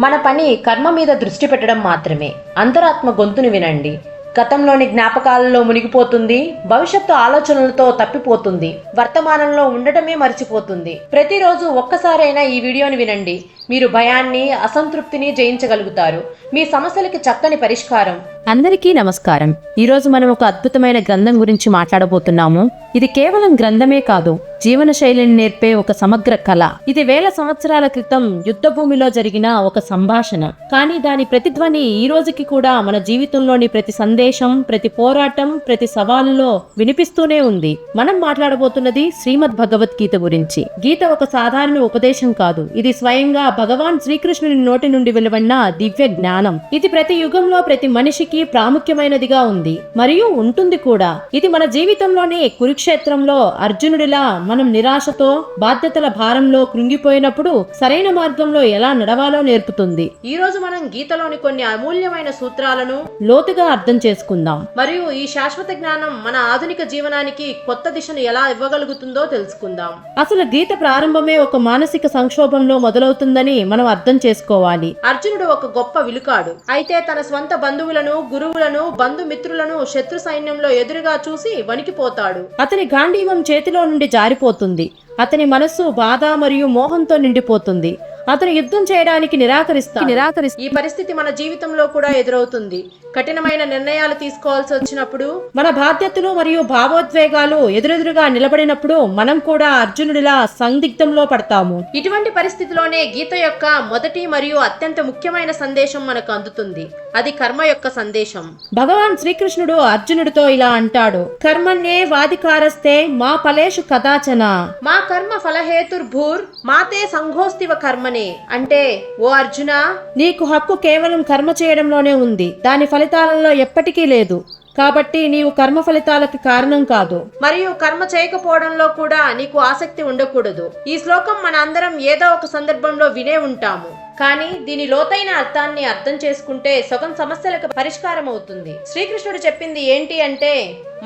మన పని కర్మ మీద దృష్టి పెట్టడం మాత్రమే. అంతరాత్మ గొంతుని వినండి. గతంలోని జ్ఞాపకాలలో మునిగిపోతుంది భవిష్యత్తు ఆలోచనలతో తప్పిపోతుంది వర్తమానంలో ఉండటమే మర్చిపోతుంది. ప్రతిరోజు ఒక్కసారైనా ఈ వీడియోని వినండి. మీరు భయాన్ని అసంతృప్తిని జయించగలుగుతారు. మీ సమస్యలకి చక్కని పరిష్కారం. అందరికీ నమస్కారం. ఈరోజు మనం ఒక అద్భుతమైన గ్రంథం గురించి మాట్లాడబోతున్నాము. ఇది కేవలం గ్రంథమే కాదు జీవన శైలిని నేర్పే ఒక సమగ్ర కళ. ఇది వేల సంవత్సరాల క్రితం యుద్ధ భూమిలో జరిగిన ఒక సంభాషణ. కానీ దాని ప్రతిధ్వని ఈ రోజుకి కూడా మన జీవితంలోని ప్రతి సందేశం ప్రతి పోరాటం ప్రతి సవాలులో వినిపిస్తూనే ఉంది. మనం మాట్లాడబోతున్నది శ్రీమద్ భగవద్గీత గురించి. గీత ఒక సాధారణ ఉపదేశం కాదు. ఇది స్వయంగా భగవాన్ శ్రీకృష్ణుని నోటి నుండి వెలువడిన దివ్య జ్ఞానం. ఇది ప్రతి యుగంలో ప్రతి మనిషికి ప్రాముఖ్యమైనదిగా ఉంది మరియు ఉంటుంది కూడా. ఇది మన జీవితంలోని కురుక్షేత్రంలో అర్జునుడిలా మనం నిరాశతో బాధ్యతల భారంలో కృంగిపోయినప్పుడు సరైన మార్గంలో ఎలా నడవాలో నేర్పుతుంది. ఈ రోజు మనం గీతలోని కొన్ని అమూల్యమైన సూత్రాలను లోతుగా అర్థం చేసుకుందాం. మరియు ఈ శాశ్వత జ్ఞానం మన ఆధునిక జీవనానికి కొత్త దిశను ఎలా ఇవ్వగలుగుతుందో తెలుసుకుందాం. అసలు గీత ప్రారంభమే ఒక మానసిక సంక్షోభంలో మొదలవుతుందని మనం అర్థం చేసుకోవాలి. అర్జునుడు ఒక గొప్ప విలుకాడు. అయితే తన స్వంత బంధువులను గురువులను బంధుమిత్రులను శత్రు సైన్యంలో ఎదురుగా చూసి వణికిపోతాడు. అతని గాంధీవం చేతిలో నుండి జారిపోతుంది. అతని మనస్సు బాధ మరియు మోహంతో నిండిపోతుంది. అతను యుద్ధం చేయడానికి నిరాకరిస్తా నిరాకరిస్తా ఈ పరిస్థితి మన జీవితంలో కూడా ఎదురవుతుంది. కఠినమైన నిర్ణయాలు తీసుకోవాల్సి వచ్చినప్పుడు మన బాధ్యతలు మరియు భావోద్వేగాలు ఎదురెదురుగా నిలబడినప్పుడు మనం కూడా అర్జునుడిలా సందిగ్ధంలో పడతాము. ఇటువంటి పరిస్థితిలోనే గీత యొక్క మొదటి మరియు అత్యంత ముఖ్యమైన సందేశం మనకు అందుతుంది. అది కర్మ యొక్క సందేశం. భగవాన్ శ్రీకృష్ణుడు అర్జునుడితో ఇలా అంటాడు కర్మణ్యే వాదికారస్తే మా ఫలేషు కదాచన. మా కర్మ ఫలహేతుర్భూర్ మాతే సంఘోస్తివ కర్మనే. అంటే ఓ అర్జున? నీకు హక్కు కేవలం కర్మ చేయడంలోనే ఉంది. దాని ఫలితాలలో ఎప్పటికీ లేదు. కాబట్టి నీవు కర్మ ఫలితాలకు కారణం కాదు. మరియు కర్మ చేయకపోవడంలో కూడా నీకు ఆసక్తి ఉండకూడదు. ఈ శ్లోకం మన అందరం ఏదో ఒక సందర్భంలో వినే ఉంటాము. కానీ దీని లోతైన అర్థాన్ని అర్థం చేసుకుంటే సగం సమస్యలకు పరిష్కారం అవుతుంది. శ్రీకృష్ణుడు చెప్పింది ఏంటి అంటే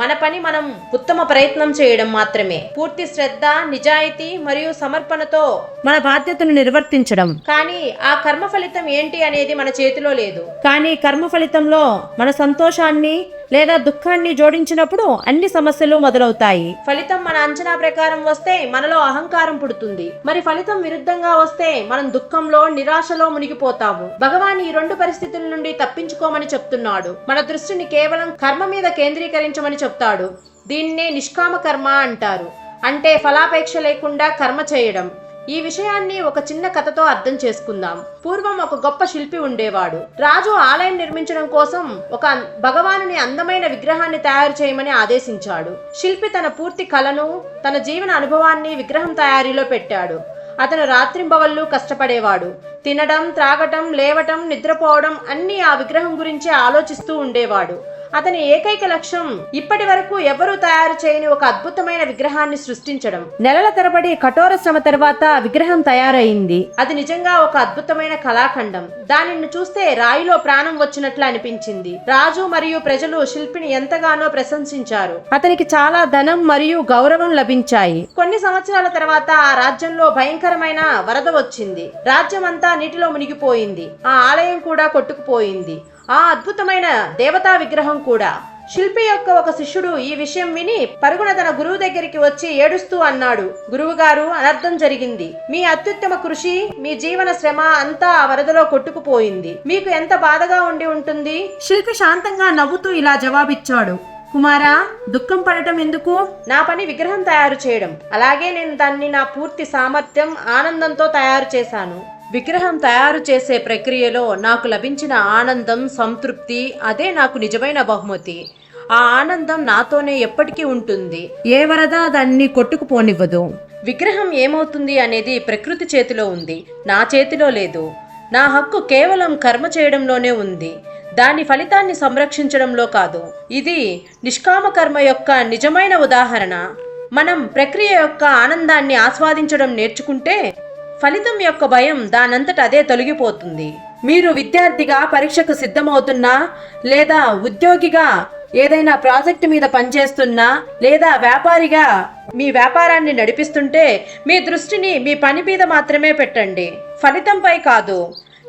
మన పని మనం ఉత్తమ ప్రయత్నం చేయడం మాత్రమే. పూర్తి శ్రద్ధ నిజాయితీ మరియు సమర్పణతో మన బాధ్యతను నిర్వర్తించడం. కానీ ఆ కర్మ ఫలితం ఏంటి అనేది మన చేతిలో లేదు. కానీ కర్మ ఫలితంలో మన సంతోషాన్ని లేదా దుఃఖాన్ని జోడించినప్పుడు అన్ని సమస్యలు మొదలవుతాయి. ఫలితం మన అంచనా ప్రకారం వస్తే మనలో అహంకారం పుడుతుంది. మరి ఫలితం విరుద్ధంగా వస్తే మనం దుఃఖంలో నిరాశలో మునిగిపోతాము. భగవాన్ ఈ రెండు పరిస్థితుల నుండి తప్పించుకోమని చెప్తున్నాడు. మన దృష్టిని కేవలం కర్మ మీద కేంద్రీకరించమని చెప్తాడు. దీన్నే నిష్కామ కర్మ అంటారు. అంటే ఫలాపేక్ష లేకుండా కర్మ చేయడం. ఈ విషయాన్ని ఒక చిన్న కథతో అర్థం చేసుకుందాం. పూర్వం ఒక గొప్ప శిల్పి ఉండేవాడు. రాజు ఆలయం నిర్మించడం కోసం ఒక భగవానుని అందమైన విగ్రహాన్ని తయారు చేయమని ఆదేశించాడు. శిల్పి తన పూర్తి కళను తన జీవన అనుభవాన్ని విగ్రహం తయారీలో పెట్టాడు. అతను రాత్రింబవళ్ళు కష్టపడేవాడు. తినడం త్రాగటం లేవటం నిద్రపోవడం అన్నీ ఆ విగ్రహం గురించి ఆలోచిస్తూ ఉండేవాడు. అతని ఏకైక లక్ష్యం ఇప్పటి వరకు ఎవరూ తయారు చేయని ఒక అద్భుతమైన విగ్రహాన్ని సృష్టించడం. నెలల తరబడి కఠోర శ్రమ తర్వాత విగ్రహం తయారైంది. అది నిజంగా ఒక అద్భుతమైన కళాఖండం. దానిని చూస్తే రాయిలో ప్రాణం వచ్చినట్లు అనిపించింది. రాజు మరియు ప్రజలు శిల్పిని ఎంతగానో ప్రశంసించారు. అతనికి చాలా ధనం మరియు గౌరవం లభించాయి. కొన్ని సంవత్సరాల తర్వాత ఆ రాజ్యంలో భయంకరమైన వరద వచ్చింది. రాజ్యం అంతా నీటిలో మునిగిపోయింది. ఆ ఆలయం కూడా కొట్టుకుపోయింది. ఆ అద్భుతమైన దేవతా విగ్రహం కూడా. శిల్పి యొక్క ఒక శిష్యుడు ఈ విషయం విని పరుగున తన గురువు దగ్గరికి వచ్చి ఏడుస్తూ అన్నాడు గురువుగారు అనర్థం జరిగింది. మీ అత్యుత్తమ కృషి మీ జీవన శ్రమ అంతా ఆ వరదలో కొట్టుకుపోయింది. మీకు ఎంత బాధగా ఉండి ఉంటుంది? శిల్పి శాంతంగా నవ్వుతూ ఇలా జవాబిచ్చాడు కుమారా దుఃఖం పడటం ఎందుకు? నా పని విగ్రహం తయారు చేయడం. అలాగే నేను దాన్ని నా పూర్తి సామర్థ్యం ఆనందంతో తయారు చేశాను. విగ్రహం తయారు చేసే ప్రక్రియలో నాకు లభించిన ఆనందం సంతృప్తి అదే నాకు నిజమైన బహుమతి. ఆ ఆనందం నాతోనే ఎప్పటికీ ఉంటుంది. ఏ వరద దాన్ని కొట్టుకుపోనివ్వదు. విగ్రహం ఏమవుతుంది అనేది ప్రకృతి చేతిలో ఉంది. నా చేతిలో లేదు. నా హక్కు కేవలం కర్మ చేయడంలోనే ఉంది. దాని ఫలితాన్ని సంరక్షించడంలో కాదు. ఇది నిష్కామ కర్మ యొక్క నిజమైన ఉదాహరణ. మనం ప్రక్రియ యొక్క ఆనందాన్ని ఆస్వాదించడం నేర్చుకుంటే ఫలితం యొక్క భయం దానంతట అదే తొలగిపోతుంది. మీరు విద్యార్థిగా పరీక్షకు సిద్ధమవుతున్నా లేదా ఉద్యోగిగా ఏదైనా ప్రాజెక్టు మీద పనిచేస్తున్నా లేదా వ్యాపారిగా మీ వ్యాపారాన్ని నడిపిస్తుంటే మీ దృష్టిని మీ పని మీద మాత్రమే పెట్టండి. ఫలితంపై కాదు.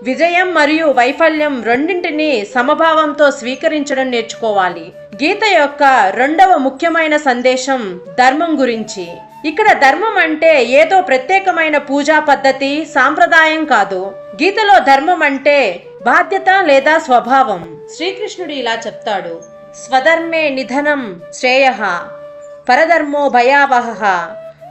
విజయం మరియు వైఫల్యం రెండింటినీ సమభావంతో స్వీకరించడం నేర్చుకోవాలి. గీత యొక్క రెండవ ముఖ్యమైన సందేశం ధర్మం గురించి. ఇక్కడ ధర్మం అంటే ఏదో ప్రత్యేకమైన పూజా పద్ధతి సాంప్రదాయం కాదు. గీతలో ధర్మం అంటే బాధ్యత లేదా స్వభావం. శ్రీకృష్ణుడు ఇలా చెప్తాడు. స్వధర్మే నిధనం శ్రేయ పరధర్మో భయావహ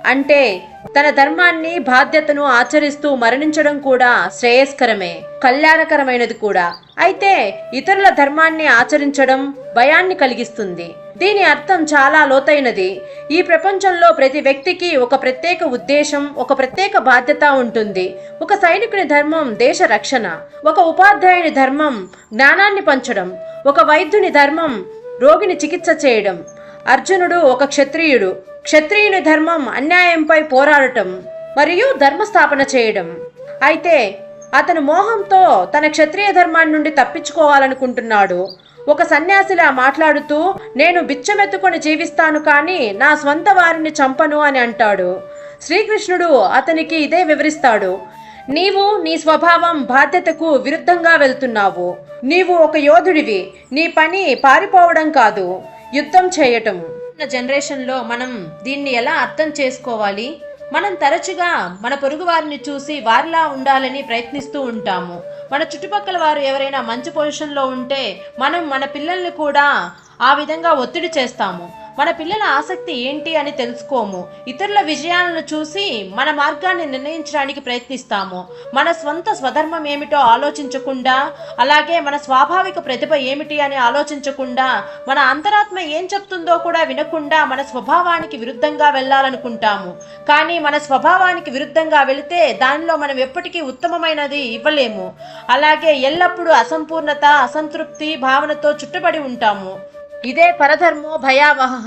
అంటే తన ధర్మాన్ని బాధ్యతను ఆచరిస్తూ మరణించడం కూడా శ్రేయస్కరమే కళ్యాణకరమైనది కూడా. అయితే ఇతరుల ధర్మాన్ని ఆచరించడం భయాన్ని కలిగిస్తుంది. దీని అర్థం చాలా లోతైనది. ఈ ప్రపంచంలో ప్రతి వ్యక్తికి ఒక ప్రత్యేక ఉద్దేశం ఒక ప్రత్యేక బాధ్యత ఉంటుంది. ఒక సైనికుని ధర్మం దేశ రక్షణ. ఒక ఉపాధ్యాయుని ధర్మం జ్ఞానాన్ని పంచడం. ఒక వైద్యుని ధర్మం రోగిని చికిత్స చేయడం. అర్జునుడు ఒక క్షత్రియుడు. క్షత్రియుని ధర్మం అన్యాయంపై పోరాడటం మరియు ధర్మస్థాపన చేయడం. అయితే అతను మోహంతో తన క్షత్రియ ధర్మాన్ని నుండి తప్పించుకోవాలనుకుంటున్నాడు. ఒక సన్యాసిలా మాట్లాడుతూ నేను బిచ్చమెత్తుకొని జీవిస్తాను కానీ నా స్వంత వారిని చంపను అని అంటాడు. శ్రీకృష్ణుడు అతనికి ఇదే వివరిస్తాడు. నీవు నీ స్వభావం బాధ్యతకు విరుద్ధంగా వెళ్తున్నావు. నీవు ఒక యోధుడివి. నీ పని పారిపోవడం కాదు. యుద్ధం చేయటం జనరేషన్లో మనం దీన్ని ఎలా అర్థం చేసుకోవాలి? మనం తరచుగా మన పొరుగు వారిని చూసి వారిలా ఉండాలని ప్రయత్నిస్తూ ఉంటాము. మన చుట్టుపక్కల వారు ఎవరైనా మంచి పొజిషన్లో ఉంటే మనం మన పిల్లల్ని కూడా ఆ విధంగా ఒత్తిడి చేస్తాము. మన పిల్లల ఆసక్తి ఏంటి అని తెలుసుకోము. ఇతరుల విజయాలను చూసి మన మార్గాన్ని నిర్ణయించడానికి ప్రయత్నిస్తాము. మన స్వంత స్వధర్మం ఏమిటో ఆలోచించకుండా అలాగే మన స్వాభావిక ప్రతిభ ఏమిటి అని ఆలోచించకుండా మన అంతరాత్మ ఏం చెప్తుందో కూడా వినకుండా మన స్వభావానికి విరుద్ధంగా వెళ్ళాలనుకుంటాము. కానీ మన స్వభావానికి విరుద్ధంగా వెళితే దానిలో మనం ఎప్పటికీ ఉత్తమమైనది ఇవ్వలేము. అలాగే ఎల్లప్పుడూ అసంపూర్ణత అసంతృప్తి భావనతో చుట్టబడి ఉంటాము. ఇదే పరధర్మో భయావహ.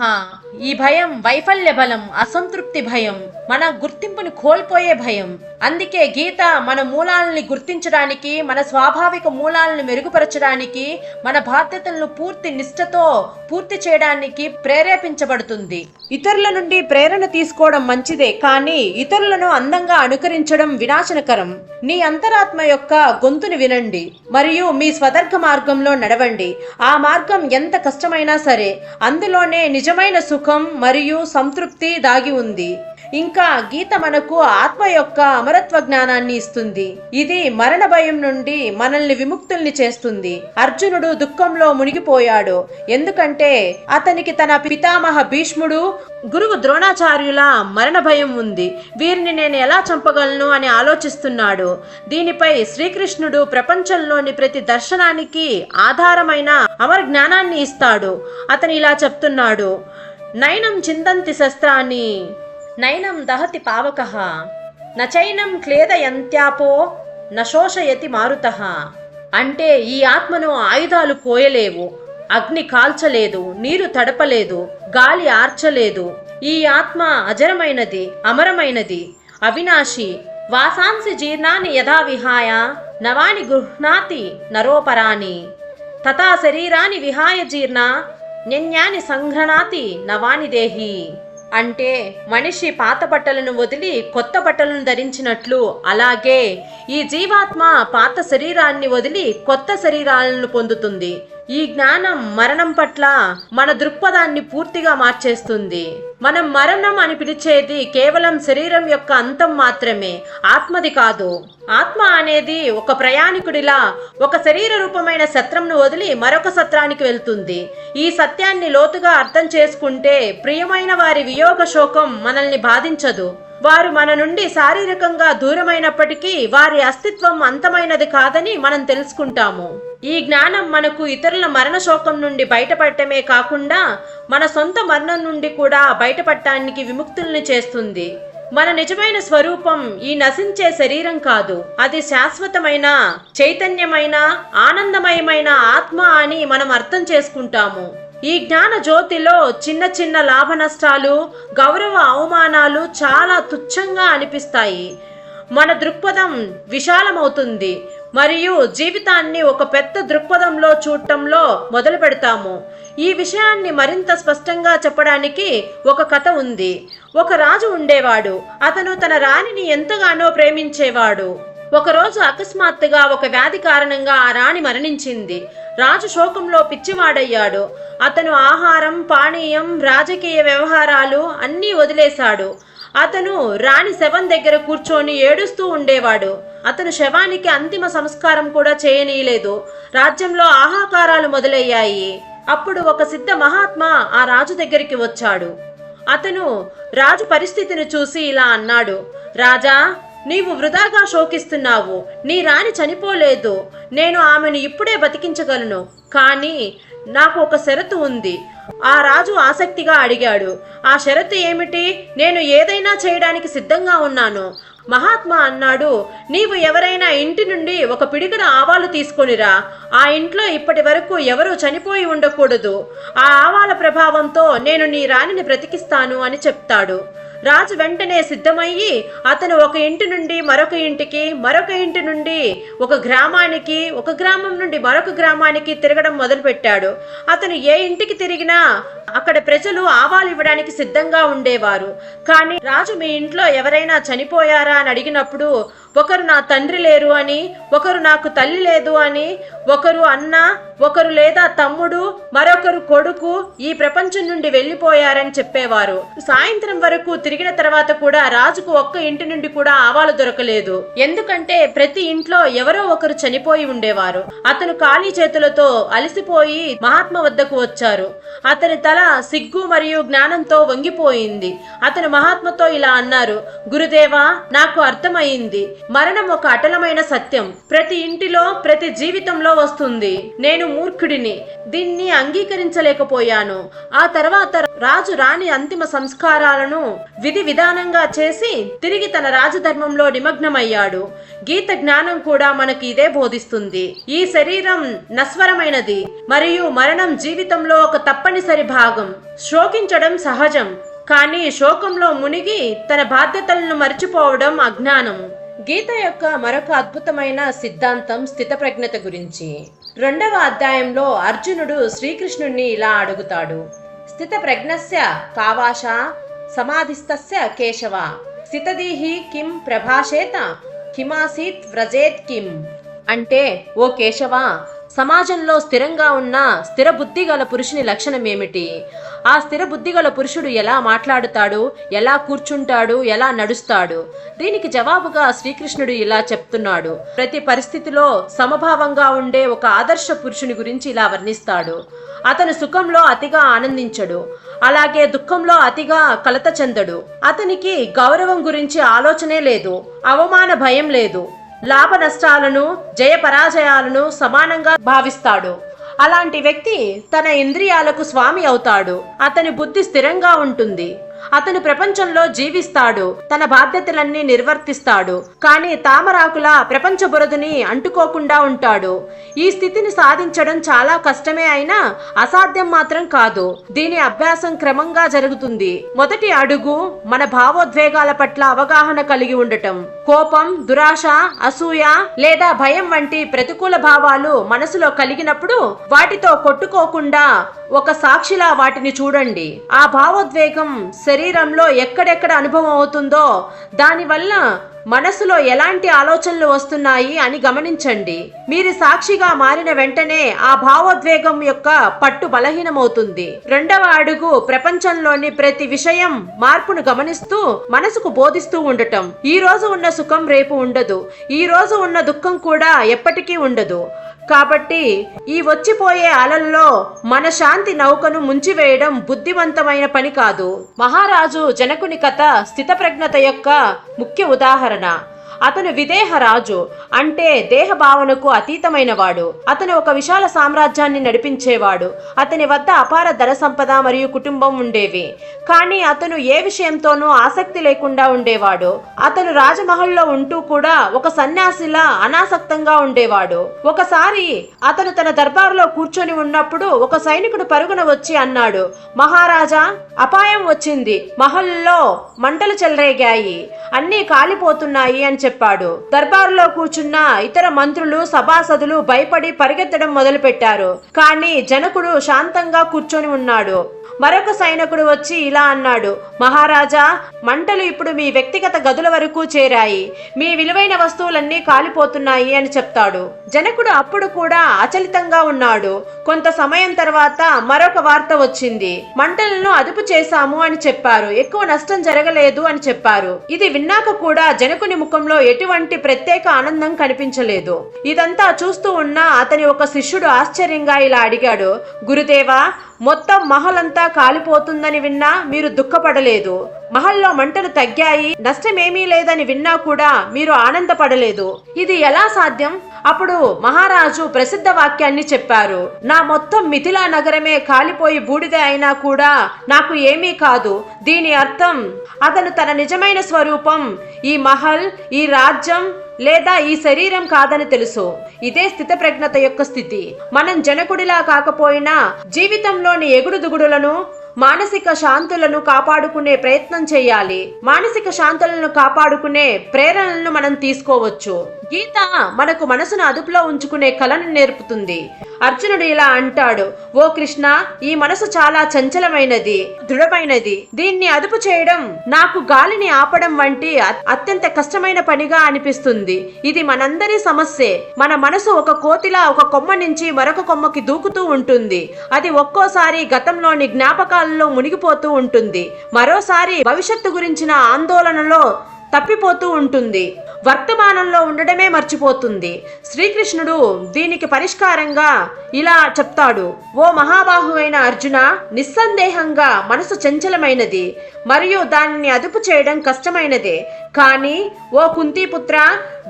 ఈ భయం వైఫల్య బలం అసంతృప్తి భయం మన గుర్తింపుని కోల్పోయే భయం. అందుకే గీత మన మూలాలని గుర్తించడానికి మన స్వాభావిక మూలాలను మెరుగుపరచడానికి మన బాధ్యతలను పూర్తి నిష్ఠతో పూర్తి చేయడానికి ప్రేరేపించబడుతుంది. ఇతరుల నుండి ప్రేరణ తీసుకోవడం మంచిదే కానీ ఇతరులను అందంగా అనుకరించడం వినాశనకరం. నీ అంతరాత్మ యొక్క గొంతుని వినండి మరియు మీ స్వదర్గ మార్గంలో నడవండి. ఆ మార్గం ఎంత కష్టమైన సరే అందులోనే నిజమైన సుఖం మరియు సంతృప్తి దాగి ఉంది. ఇంకా గీత మనకు ఆత్మ యొక్క అమరత్వ జ్ఞానాన్ని ఇస్తుంది. ఇది మరణ భయం నుండి మనల్ని విముక్తుల్ని చేస్తుంది. అర్జునుడు దుఃఖంలో మునిగిపోయాడు. ఎందుకంటే అతనికి తన పితామహ భీష్ముడు గురువు ద్రోణాచార్యుల మరణ భయం ఉంది. వీరిని నేను ఎలా చంపగలను అని ఆలోచిస్తున్నాడు. దీనిపై శ్రీకృష్ణుడు ప్రపంచంలోని ప్రతి దర్శనానికి ఆధారమైన అమర జ్ఞానాన్ని ఇస్తాడు. అతను ఇలా చెప్తున్నాడు. నయనం చిందంతి శస్త్రాన్ని నైనం దహతి పావక నచైనం క్లేదయంత్యాపో నశోషయతి మారుత. అంటే ఈ ఆత్మను ఆయుధాలు కోయలేవు అగ్ని కాల్చలేదు నీరు తడపలేదు గాలి ఆర్చలేదు. ఈ ఆత్మ అజరమైనది అమరమైనది. అవినాశి వాసాంసి జీర్ణాన్ని యథా విహాయ నవాని గృహ్ణాతి నరోపరాని తథా శరీరాన్ని విహాయ జీర్ణ న్యన్యాని సంఘ్రణాతి నవాని దేహి. అంటే మనిషి పాత బట్టలను వదిలి కొత్త బట్టలను ధరించినట్లు అలాగే ఈ జీవాత్మ పాత శరీరాన్ని వదిలి కొత్త శరీరాలను పొందుతుంది. ఈ జ్ఞానం మరణం పట్ల మన దృక్పథాన్ని పూర్తిగా మార్చేస్తుంది. మనం మరణం అని పిలిచేది కేవలం శరీరం యొక్క అంతం మాత్రమే ఆత్మది కాదు. ఆత్మ అనేది ఒక ప్రయాణికుడిలా ఒక శరీర రూపమైన సత్రంను వదిలి మరొక సత్రానికి వెళ్తుంది. ఈ సత్యాన్ని లోతుగా అర్థం చేసుకుంటే ప్రియమైన వారి వియోగ శోకం మనల్ని బాధించదు. వారు మన నుండి శారీరకంగా దూరమైనప్పటికీ వారి అస్తిత్వం అంతమైనది కాదని మనం తెలుసుకుంటాము. ఈ జ్ఞానం మనకు ఇతరుల మరణ శోకం నుండి బయటపడటమే కాకుండా మన సొంత మరణం నుండి కూడా బయటపడటానికి విముక్తుల్ని చేస్తుంది. మన నిజమైన స్వరూపం ఈ నశించే శరీరం కాదు. అది శాశ్వతమైన చైతన్యమైన ఆనందమయమైన ఆత్మ అని మనం అర్థం చేసుకుంటాము. ఈ జ్ఞాన జ్యోతిలో చిన్న చిన్న లాభ నష్టాలు గౌరవ అవమానాలు చాలా తుచ్చంగా అనిపిస్తాయి. మన దృక్పథం విశాలమవుతుంది. మరియు జీవితాన్ని ఒక పెద్ద దృక్పథంలో చూడటంలో మొదలు పెడతాము. ఈ విషయాన్ని మరింత స్పష్టంగా చెప్పడానికి ఒక కథ ఉంది. ఒక రాజు ఉండేవాడు. అతను తన రాణిని ఎంతగానో ప్రేమించేవాడు. ఒకరోజు అకస్మాత్తుగా ఒక వ్యాధి కారణంగా ఆ రాణి మరణించింది. రాజు శోకంలో పిచ్చివాడయ్యాడు. అతను ఆహారం పానీయం రాజకీయ వ్యవహారాలు అన్నీ వదిలేశాడు. అతను రాణి శవం దగ్గర కూర్చొని ఏడుస్తూ ఉండేవాడు. అతను శవానికి అంతిమ సంస్కారం కూడా చేయనీయలేదు. రాజ్యంలో ఆహాకారాలు మొదలయ్యాయి. అప్పుడు ఒక సిద్ధ మహాత్మా ఆ రాజు దగ్గరికి వచ్చాడు. అతను రాజు పరిస్థితిని చూసి ఇలా అన్నాడు. రాజా నీవు వృధాగా శోకిస్తున్నావు. నీ రాణి చనిపోలేదు. నేను ఆమెను ఇప్పుడే బతికించగలను. కానీ నాకు ఒక షరతు ఉంది. ఆ రాజు ఆసక్తిగా అడిగాడు. ఆ షరతు ఏమిటి? నేను ఏదైనా చేయడానికి సిద్ధంగా ఉన్నాను. మహాత్మా అన్నాడు. నీవు ఎవరైనా ఇంటి నుండి ఒక పిడికడ ఆవాలు తీసుకొనిరా. ఆ ఇంట్లో ఇప్పటి వరకు ఎవరూ చనిపోయి ఉండకూడదు. ఆ ఆవాల ప్రభావంతో నేను నీ రాణిని బ్రతికిస్తాను అని చెప్తాడు. రాజు వెంటనే సిద్ధమయ్యి అతను ఒక ఇంటి నుండి మరొక ఇంటికి మరొక ఇంటి నుండి ఒక గ్రామానికి ఒక గ్రామం నుండి మరొక గ్రామానికి తిరగడం మొదలుపెట్టాడు. అతను ఏ ఇంటికి తిరిగినా అక్కడ ప్రజలు ఆవాలు ఇవ్వడానికి సిద్ధంగా ఉండేవారు. కానీ రాజు మీ ఇంట్లో ఎవరైనా చనిపోయారా అని అడిగినప్పుడు ఒకరు నా తండ్రి లేరు అని ఒకరు నాకు తల్లి లేదు అని ఒకరు అన్న ఒకరు లేదా తమ్ముడు మరొకరు కొడుకు ఈ ప్రపంచం నుండి వెళ్ళిపోయారని చెప్పేవారు. సాయంత్రం వరకు తిరిగిన తర్వాత కూడా రాజుకు ఒక్క ఇంటి నుండి కూడా ఆవాలు దొరకలేదు. ఎందుకంటే ప్రతి ఇంట్లో ఎవరో ఒకరు చనిపోయి ఉండేవారు. అతను ఖాళీ చేతులతో అలసిపోయి మహాత్మ వద్దకు వచ్చారు. అతని తల సిగ్గు మరియు జ్ఞానంతో వంగిపోయింది. అతను మహాత్మతో ఇలా అన్నారు గురుదేవా నాకు అర్థమైంది. మరణం ఒక అటలమైన సత్యం. ప్రతి ఇంటిలో ప్రతి జీవితంలో వస్తుంది. నేను మూర్ఖుడిని. దీన్ని అంగీకరించలేకపోయాను. ఆ తర్వాత రాజు రాణి అంతిమ సంస్కారాలను విధి విధానంగా చేసి తిరిగి తన రాజధర్మంలో నిమగ్నమయ్యాడు. గీత జ్ఞానం కూడా మనకి ఇదే బోధిస్తుంది. ఈ శరీరం నస్వరమైనది మరియు మరణం జీవితంలో ఒక తప్పనిసరి భాగం. శోకించడం సహజం. కానీ శోకంలో మునిగి తన బాధ్యతలను మర్చిపోవడం అజ్ఞానం గీత యొక్క మరొక అద్భుతమైన సిద్ధాంతం స్థితప్రజ్ఞత గురించి. రెండవ అధ్యాయంలో అర్జునుడు శ్రీకృష్ణుణ్ణి ఇలా అడుగుతాడు. స్థిత ప్రజ్ఞస్య కావాష సమాధిస్తస్య కేశవ స్థితదీహి కిం ప్రభాషేత కిమాసీత్ వ్రజేత్ కిం. అంటే ఓ కేశవ సమాజంలో స్థిరంగా ఉన్న స్థిర బుద్ధి గల పురుషుని లక్షణం ఏమిటి? ఆ స్థిర బుద్ధి గల పురుషుడు ఎలా మాట్లాడుతాడు? ఎలా కూర్చుంటాడు? ఎలా నడుస్తాడు? దీనికి జవాబుగా శ్రీకృష్ణుడు ఇలా చెప్తున్నాడు. ప్రతి పరిస్థితిలో సమభావంగా ఉండే ఒక ఆదర్శ పురుషుని గురించి ఇలా వర్ణిస్తాడు. అతను సుఖంలో అతిగా ఆనందించడు. అలాగే దుఃఖంలో అతిగా కలత చెందడు. అతనికి గౌరవం గురించి ఆలోచనే లేదు. అవమాన భయం లేదు. లాభ నష్టాలను జయ పరాజయాలను సమానంగా భావిస్తాడు. అలాంటి వ్యక్తి తన ఇంద్రియాలకు స్వామి అవుతాడు. అతని బుద్ధి స్థిరంగా ఉంటుంది. అతను ప్రపంచంలో జీవిస్తాడు. తన బాధ్యతలన్నీ నిర్వర్తిస్తాడు. కానీ తామరాకుల ప్రపంచ బురదని అంటుకోకుండా ఉంటాడు. ఈ స్థితిని సాధించడం చాలా కష్టమే అయినా అసాధ్యం మాత్రం కాదు. దీని అభ్యాసం క్రమంగా జరుగుతుంది. మొదటి అడుగు మన భావోద్వేగాల పట్ల అవగాహన కలిగి ఉండటం. కోపం దురాశ అసూయ లేదా భయం వంటి ప్రతికూల భావాలు మనసులో కలిగినప్పుడు వాటితో కొట్టుకోకుండా ఒక సాక్షిలా వాటిని చూడండి. ఆ భావోద్వేగం శరీరంలో ఎక్కడెక్కడ అనుభవం అవుతుందో దానివల్ల మనసులో ఎలాంటి ఆలోచనలు వస్తున్నాయి అని గమనించండి. మీరు సాక్షిగా మారిన వెంటనే ఆ భావోద్వేగం యొక్క పట్టు బలహీనమవుతుంది. రెండవ అడుగు ప్రపంచంలోని ప్రతి విషయం మార్పును గమనిస్తూ మనసుకు బోధిస్తూ ఉండటం. ఈ రోజు ఉన్న సుఖం రేపు ఉండదు. ఈ రోజు ఉన్న దుఃఖం కూడా ఎప్పటికీ ఉండదు. కాబట్టి ఈ వచ్చిపోయే అలల్లో మన శాంతి నౌకను ముంచివేయడం బుద్ధివంతమైన పని కాదు. మహారాజు జనకుని కథ స్థితప్రజ్ఞత యొక్క ముఖ్య ఉదాహరణ. ಕಾರಣ అతను విదేహ రాజు అంటే దేహ భావనకు అతీతమైనవాడు. అతను ఒక విశాల సామ్రాజ్యాన్ని నడిపించేవాడు. అతని వద్ద అపార ధన సంపద మరియు కుటుంబం ఉండేవి. కానీ అతను ఏ విషయంతోనూ ఆసక్తి లేకుండా ఉండేవాడు. అతను రాజమహల్లో ఉంటూ కూడా ఒక సన్యాసిలా అనాసక్తంగా ఉండేవాడు. ఒకసారి అతను తన దర్బారులో కూర్చొని ఉన్నప్పుడు ఒక సైనికుడు పరుగున వచ్చి అన్నాడు మహారాజా అపాయం వచ్చింది. మహల్లో మంటలు చెలరేగాయి. అన్నీ కాలిపోతున్నాయి అని చెప్పాడు. దర్బారులో కూర్చున్న ఇతర మంత్రులు సభాసదులు భయపడి పరిగెత్తడం మొదలుపెట్టారు. కానీ జనకుడు శాంతంగా కూర్చొని ఉన్నాడు. మరొక సైనికుడు వచ్చి ఇలా అన్నాడు మహారాజా మంటలు ఇప్పుడు మీ వ్యక్తిగత గదుల వరకు చేరాయి. మీ విలువైన వస్తువులన్నీ కాలిపోతున్నాయి అని చెప్తాడు. జనకుడు అప్పుడు కూడా అచలితంగా ఉన్నాడు. కొంత సమయం తర్వాత మరొక వార్త వచ్చింది. మంటలను అదుపు చేశాము అని చెప్పారు. ఎక్కువ నష్టం జరగలేదు అని చెప్పారు. ఇది విన్నాక కూడా జనకుని ముఖంలో ఎటువంటి ప్రత్యేక ఆనందం కనిపించలేదు. ఇదంతా చూస్తూ ఉన్న అతని ఒక శిష్యుడు ఆశ్చర్యంగా ఇలా అడిగాడు గురుదేవా మొత్తం మహల్ అంతా కాలిపోతుందని విన్నా మీరు దుఃఖపడలేదు. మహల్లో మంటలు తగ్గాయి నష్టమేమీ లేదని విన్నా కూడా మీరు ఆనందపడలేదు. ఇది ఎలా సాధ్యం? అప్పుడు మహారాజు ప్రసిద్ధ వాక్యాన్ని చెప్పారు. నా మొత్తం మిథిలా నగరమే కాలిపోయి బూడిద అయినా కూడా నాకు ఏమీ కాదు. దీని అర్థం అతను తన నిజమైన స్వరూపం ఈ మహల్ ఈ రాజ్యం లేదా ఈ శరీరం కాదని తెలుసు. ఇదే స్థితప్రజ్ఞత యొక్క స్థితి. మనం జనకుడిలా కాకపోయినా జీవితంలోని ఎగుడు దుగుడులను మానసిక శాంతులను కాపాడుకునే ప్రయత్నం చేయాలి. మానసిక శాంతులను కాపాడుకునే ప్రేరణలను మనం తీసుకోవచ్చు. గీత మనకు మనసును అదుపులో ఉంచుకునే కళను నేర్పుతుంది. అర్జునుడు ఇలా అంటాడు ఓ కృష్ణ ఈ మనసు చాలా చంచలమైనది దృఢమైనది. దీన్ని అదుపు చేయడం నాకు గాలిని ఆపడం వంటి అత్యంత కష్టమైన పనిగా అనిపిస్తుంది. ఇది మనందరి సమస్యే. మన మనసు ఒక కోతిలా ఒక కొమ్మ నుంచి మరొక కొమ్మకి దూకుతూ ఉంటుంది. అది ఒక్కోసారి గతంలోని జ్ఞాపకాలు జ్ఞాపకాలలో మునిగిపోతూ ఉంటుంది. మరోసారి భవిష్యత్తు గురించిన ఆందోళనలో తప్పిపోతూ ఉంటుంది. వర్తమానంలో ఉండడమే మర్చిపోతుంది. శ్రీకృష్ణుడు దీనికి పరిష్కారంగా ఇలా చెప్తాడు. ఓ మహాబాహువైన అర్జున నిస్సందేహంగా మనసు చంచలమైనది మరియు దానిని అదుపు చేయడం కష్టమైనదే. కానీ ఓ కుంతీపుత్ర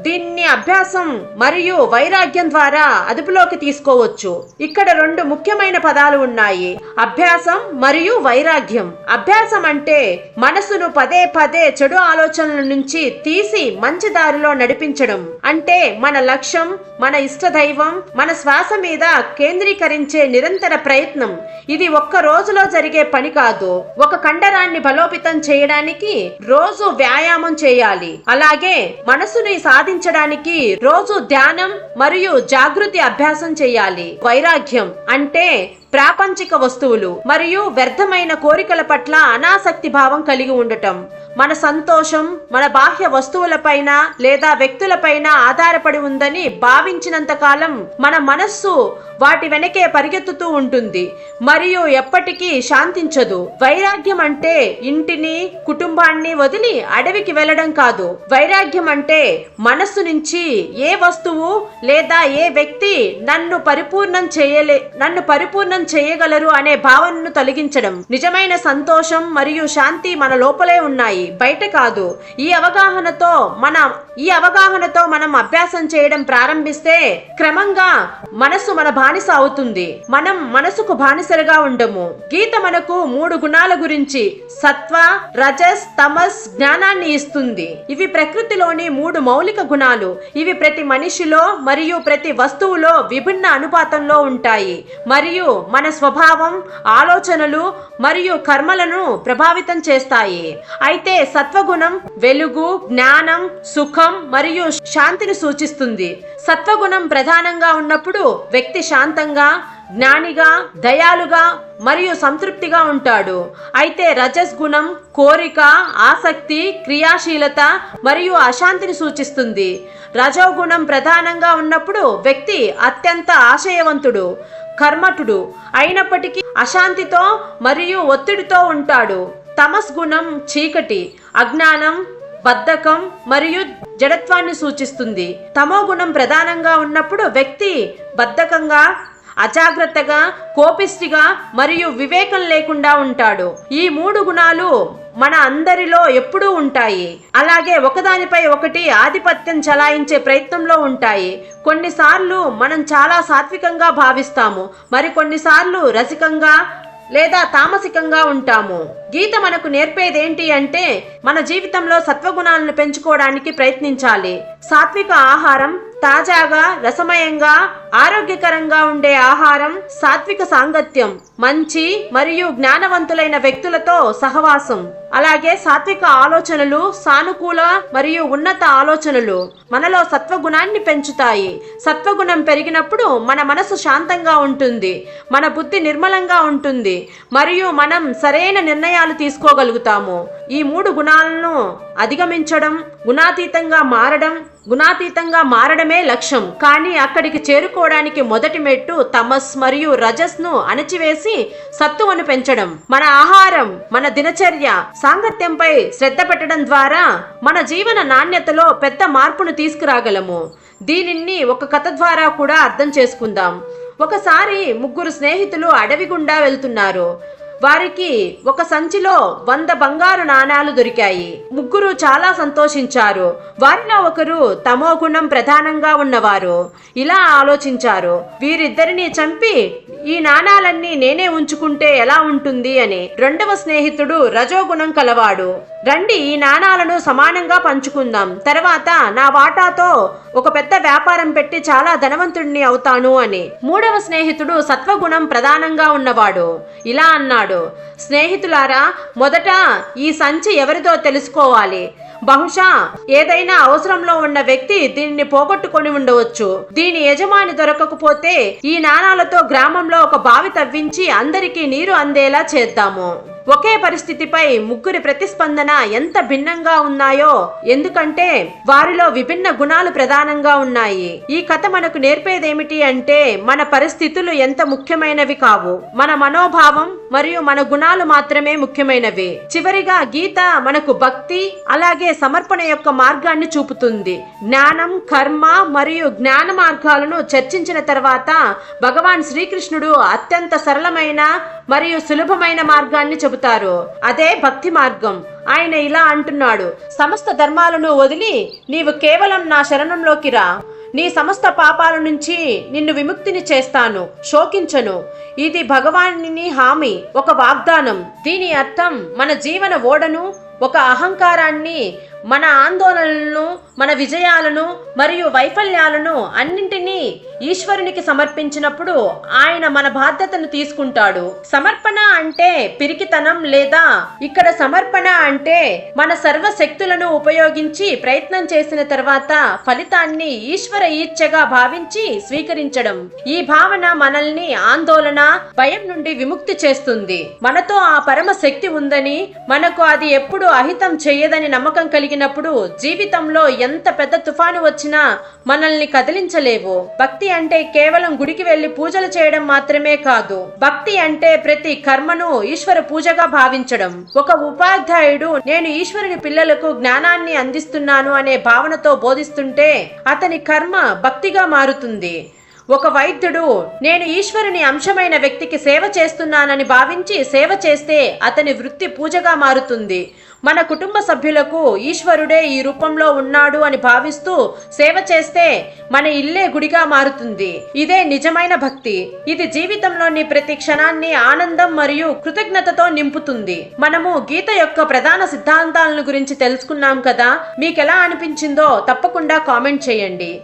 దీన్ని అభ్యాసం మరియు వైరాగ్యం ద్వారా అదుపులోకి తీసుకోవచ్చు. ఇక్కడ రెండు ముఖ్యమైన పదాలు ఉన్నాయి. అభ్యాసం మరియు వైరాగ్యం. అభ్యాసం అంటే మనసును పదే పదే చెడు ఆలోచనల నుంచి తీసి మంచి దారిలో నడిపించడం. అంటే మన లక్ష్యం మన ఇష్టదైవం మన శ్వాస మీద కేంద్రీకరించే నిరంతర ప్రయత్నం. ఇది ఒక్క రోజులో జరిగే పని కాదు. ఒక కండరాన్ని బలోపేతం చేయడానికి రోజు వ్యాయామం చేయాలి. అలాగే మనసుని సాధించడానికి రోజు ధ్యానం మరియు జాగృతి అభ్యాసం చేయాలి. వైరాగ్యం అంటే ప్రాపంచిక వస్తువులు మరియు వ్యర్థమైన కోరికల పట్ల అనాసక్తి భావం కలిగి ఉండటం. మన సంతోషం మన బాహ్య వస్తువులపైన లేదా వ్యక్తులపైన ఆధారపడి ఉందని భావించినంత కాలం మన మనస్సు వాటి వెనకే పరిగెత్తుతూ ఉంటుంది. మరియు ఎప్పటికీ శాంతించదు. వైరాగ్యం అంటే ఇంటిని కుటుంబాన్ని వదిలి అడవికి వెళ్ళడం కాదు. వైరాగ్యం అంటే మనస్సు నుంచి ఏ వస్తువు లేదా ఏ వ్యక్తి నన్ను పరిపూర్ణం చేయలే నన్ను పరిపూర్ణం చేయగలరు అనే భావనను తొలగించడం. నిజమైన సంతోషం మరియు శాంతి మన లోపలే ఉన్నాయి. బయట కాదు. ఈ అవగాహనతో మన ఈ అవగాహనతో మనం అభ్యాసం చేయడం ప్రారంభిస్తే క్రమంగా మనసు మన బానిస అవుతుంది. మనం మనసుకు బానిసలుగా ఉండము. గీత మనకు మూడు గుణాల గురించి సత్వ రజస్ తమస్ జ్ఞానాన్ని ఇస్తుంది. ఇవి ప్రకృతిలోని మూడు మౌలిక గుణాలు. ఇవి ప్రతి మనిషిలో మరియు ప్రతి వస్తువులో విభిన్న అనుపాతంలో ఉంటాయి. మరియు మన స్వభావం ఆలోచనలు మరియు కర్మలను ప్రభావితం చేస్తాయి. అయితే సత్వగుణం వెలుగు జ్ఞానం సుఖం మరియు శాంతిని సూచిస్తుంది. సత్వగుణం ప్రధానంగా ఉన్నప్పుడు వ్యక్తి శాంతంగా జ్ఞానిగా దయాలుగా మరియు సంతృప్తిగా ఉంటాడు. అయితే రజస్ గుణం కోరిక ఆసక్తి క్రియాశీలత మరియు అశాంతిని సూచిస్తుంది. రజోగుణం ప్రధానంగా ఉన్నప్పుడు వ్యక్తి అత్యంత ఆశయవంతుడు కర్మటుడు అయినప్పటికీ అశాంతితో మరియు ఒత్తిడితో ఉంటాడు. తమస్ గుణం చీకటి అజ్ఞానం బద్ధకం మరియు జడత్వాన్ని సూచిస్తుంది. తమో గుణం ప్రధానంగా ఉన్నప్పుడు వ్యక్తి బద్ధకంగా అజాగ్రత్తగా కోపిష్టిగా మరియు వివేకం లేకుండా ఉంటాడు. ఈ మూడు గుణాలు మన అందరిలో ఎప్పుడూ ఉంటాయి. అలాగే ఒకదానిపై ఒకటి ఆధిపత్యం చలాయించే ప్రయత్నంలో ఉంటాయి. కొన్నిసార్లు మనం చాలా సాత్వికంగా భావిస్తాము. మరికొన్నిసార్లు రసికంగా లేదా తామసికంగా ఉంటాము. గీత మనకు నేర్పేదేంటి అంటే మన జీవితంలో సత్వగుణాలను పెంచుకోవడానికి ప్రయత్నించాలి. సాత్విక ఆహారం తాజాగా రసమయంగా ఆరోగ్యకరంగా ఉండే ఆహారం సాత్విక సాంగత్యం మంచి మరియు జ్ఞానవంతులైన వ్యక్తులతో సహవాసం. అలాగే సాత్విక ఆలోచనలు సానుకూల మరియు ఉన్నత ఆలోచనలు మనలో సత్వగుణాన్ని పెంచుతాయి. సత్వగుణం పెరిగినప్పుడు మన మనసు శాంతంగా ఉంటుంది. మన బుద్ధి నిర్మలంగా ఉంటుంది. మరియు మనం సరైన నిర్ణయాలు తీసుకోగలుగుతాము. ఈ మూడు గుణాలను అధిగమించడం గుణాతీతంగా మారడం గుణాతీతంగా మారడమే లక్ష్యం. కానీ అక్కడికి చేరుకోవడానికి మొదటి మెట్టు తమస్ మరియు రజస్ను అణచివేసి సత్తువను పెంచడం. మన ఆహారం మన దినచర్య సాంగత్యంపై శ్రద్ధ పెట్టడం ద్వారా మన జీవన నాణ్యతలో పెద్ద మార్పును తీసుకురాగలము. దీనిని ఒక కథ ద్వారా కూడా అర్థం చేసుకుందాం. ఒకసారి ముగ్గురు స్నేహితులు అడవి గుండా వెళ్తున్నారు. వారికి ఒక సంచిలో వంద బంగారు నాణాలు దొరికాయి. ముగ్గురు చాలా సంతోషించారు. వారిలో ఒకరు తమో గుణం ప్రధానంగా ఉన్నవారు. ఇలా ఆలోచించారు. వీరిద్దరిని చంపి ఈ నాణాలన్నీ నేనే ఉంచుకుంటే ఎలా ఉంటుంది అని రెండవ స్నేహితుడు రజోగుణం కలవాడు. రండి ఈ నాణాలను సమానంగా పంచుకుందాం. తర్వాత నా వాటాతో ఒక పెద్ద వ్యాపారం పెట్టి చాలా ధనవంతుడిని అవుతాను అని. మూడవ స్నేహితుడు సత్వగుణం ప్రధానంగా ఉన్నవాడు. ఇలా అన్నాడు స్నేహితులారా మొదట ఈ సంచి ఎవరిదో తెలుసుకోవాలి. బహుశా ఏదైనా అవసరంలో ఉన్న వ్యక్తి దీనిని పోగొట్టుకొని ఉండవచ్చు. దీని యజమాని దొరకకపోతే ఈ నాణాలతో గ్రామంలో ఒక బావి తవ్వించి అందరికీ నీరు అందేలా చేద్దాము. ఒకే పరిస్థితిపై ముగ్గురి ప్రతిస్పందన ఎంత భిన్నంగా ఉన్నాయో ఎందుకంటే వారిలో విభిన్న గుణాలు ప్రధానంగా ఉన్నాయి. ఈ కథ మనకు నేర్పేదేమిటి అంటే మన పరిస్థితులు ఎంత ముఖ్యమైనవి కావు. మన మనోభావం మరియు మన గుణాలు మాత్రమే ముఖ్యమైనవి. చివరిగా గీత మనకు భక్తి అలాగే సమర్పణ యొక్క మార్గాన్ని చూపుతుంది. జ్ఞానం కర్మ మరియు జ్ఞాన మార్గాలను చర్చించిన తర్వాత భగవాన్ శ్రీకృష్ణుడు అత్యంత సరళమైన మరియు సులభమైన మార్గాన్ని చెబుతారు. అదే భక్తి మార్గం. ఆయన ఇలా అంటున్నాడు సమస్త ధర్మాలను వదిలి నీవు కేవలం నా శరణంలోకి రా. నీ సమస్త పాపాల నుంచి నిన్ను విముక్తిని చేస్తాను. శోకించను. ఇది భగవాని హామీ ఒక వాగ్దానం. దీని అర్థం మన జీవన ఓడను ఒక అహంకారాన్ని మన ఆందోళనలను మన విజయాలను మరియు వైఫల్యాలను అన్నింటినీ ఈశ్వరునికి సమర్పించినప్పుడు ఆయన మన బాధ్యతను తీసుకుంటాడు. సమర్పణ అంటే పిరికితనం లేదా ఇక్కడ సమర్పణ అంటే మన సర్వశక్తులను ఉపయోగించి ప్రయత్నం చేసిన తర్వాత ఫలితాన్ని ఈశ్వర ఈచ్ఛగా భావించి స్వీకరించడం. ఈ భావన మనల్ని ఆందోళన భయం నుండి విముక్తి చేస్తుంది. మనతో ఆ పరమ శక్తి ఉందని మనకు అది ఎప్పుడు అహితం చేయదని నమ్మకం కలిగి కలిగినప్పుడు జీవితంలో ఎంత పెద్ద తుఫాను వచ్చినా మనల్ని కదిలించలేవు. భక్తి అంటే కేవలం గుడికి వెళ్ళి పూజలు చేయడం మాత్రమే కాదు. భక్తి అంటే ప్రతి కర్మను ఈశ్వర పూజగా భావించడం. ఒక ఉపాధ్యాయుడు నేను ఈశ్వరుని పిల్లలకు జ్ఞానాన్ని అందిస్తున్నాను అనే భావనతో బోధిస్తుంటే అతని కర్మ భక్తిగా మారుతుంది. ఒక వైద్యుడు నేను ఈశ్వరుని అంశమైన వ్యక్తికి సేవ చేస్తున్నానని భావించి సేవ చేస్తే అతని వృత్తి పూజగా మారుతుంది. మన కుటుంబ సభ్యులకు ఈశ్వరుడే ఈ రూపంలో ఉన్నాడు అని భావిస్తూ సేవ చేస్తే మన ఇల్లే గుడిగా మారుతుంది. ఇదే నిజమైన భక్తి. ఇది జీవితంలోని ప్రతి క్షణాన్ని ఆనందం మరియు కృతజ్ఞతతో నింపుతుంది. మనము గీత యొక్క ప్రధాన సిద్ధాంతాలను గురించి తెలుసుకున్నాం కదా? మీకెలా అనిపించిందో తప్పకుండా కామెంట్ చేయండి.